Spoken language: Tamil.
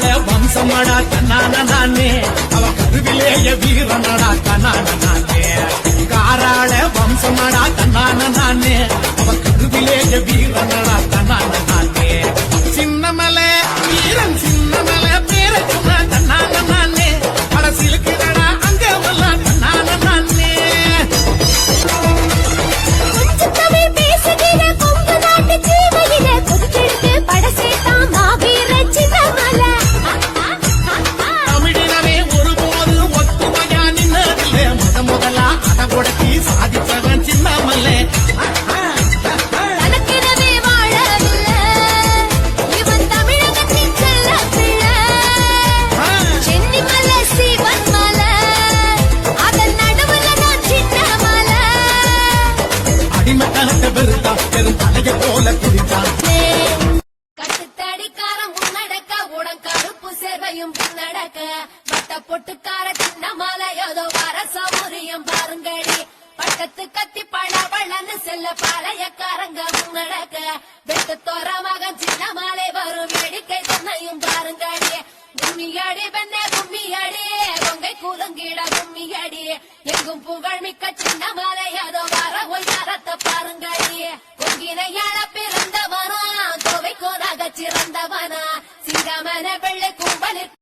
காராள வம்சமடா கண்ணான நானே அவ கருவிலேய வீரனடா கண்ணான நானே காராள வம்சமடா கண்ணான நானே அவ கருவிலேய வீரனடா அடிமத்தனத்தை வெறுத்தா பெரும் தலைய போல குடித்தான் கட்டுத்தடிக்காரன் முன்னடக்க உடன் கருப்பு சேவையும் பின்னடக்க பட்ட பொட்டுக்கார சின்ன மாலை ஏதோ வர சௌரியம் பாருங்கடி. பட்டத்து கத்தி பழ பழவழன்னு செல்ல பாளையக்காரங்க முன்னடக்க. வெட்டு தோற மகன் சின்ன மாலை வரும் வேடிக்கை தன்னையும் பாருங்கடி. கும்மியடி பெண்ணே கும்மியடி கொங்கை கூலங்கிட கும்மியடி எங்கும் புகழ் மிக்க சின்ன மாலை அதோ பிறந்தவனா. சிறந்தவனா சிங்கமன வெள்ளை கும்பலில்